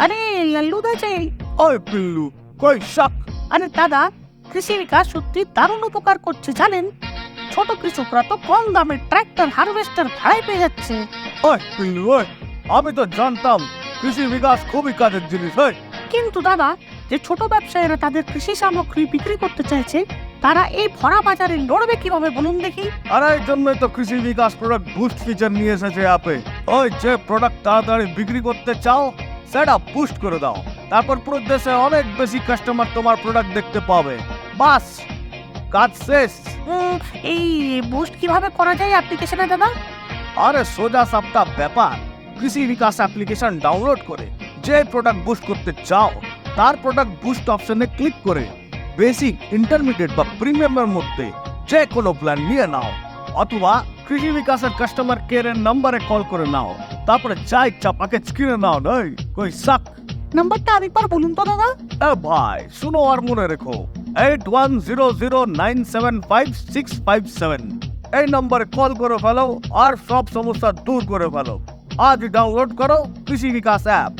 আরে লাল্লু দাজে। ওই পিল্লু কই শাক? আরে দাদা কৃষি বিকাশ সত্যি দারুণ উপকার করছে জানেন? ছোট কৃষকরা তো কম দামে ট্রাক্টর হারভেস্টার ভাড়ায় পেয়ে যাচ্ছে। ওই পিল্লু ওই আমি তো জানতাম কৃষি বিকাশ খুবই কাজের জিনিস ওই কিন্তু দাদা যে ছোট ব্যবসায়ীরা তাদের কৃষি সামগ্রী বিক্রি করতে চাইছে তারা এই ভরা বাজারে লড়বে কীভাবে বলুন দেখি? আর এই জন্যই তো কৃষি বিকাশ প্রোডাক্ট বুস্ট ফিচার নিয়ে এসেছে অ্যাপে। ওই যে প্রোডাক্ট তাড়াতাড়ি বিক্রি করতে চাও সেটা পুস্ট করে দাও। তারপর পুরো দেশে অনেক বেশি কাস্টমার তোমার প্রোডাক্ট দেখতে পাবে। বাস কাজ শেষ। এই বুস্ট কীভাবে করা যায় অ্যাপ্লিকেশনে দাদা? আরে সোজা সাপটা ব্যাপার। কৃষি বিকাশ অ্যাপ্লিকেশন ডাউনলোড করে যে প্রোডাক্ট বুস্ট করতে চাও তার প্রোডাক্ট বুস্ট অপশনে ক্লিক করে বেসিক ইন্টারমিডিয়েট বা প্রিমিয়ামের মধ্যে যে কোনো প্ল্যান নিয়ে নাও। অথবা কৃষি বিকাশের কাস্টমার কেয়ারের নম্বরে কল করে নাও। তারপরে চা ইচ্ছা প্যাকেজ কিনে নাও নয়? কই সাক। নাম্বারটা আরেকবার বলুন তো দাদা। এ ভাই শুনো আর মনে রেখো। Eight one zero zero nine seven five six five seven এই নম্বরে কল করে ফেলো আর সব সমস্যা দূর করে ফেলো। আজ ডাউনলোড করো কৃষি বিকাশ অ্যাপ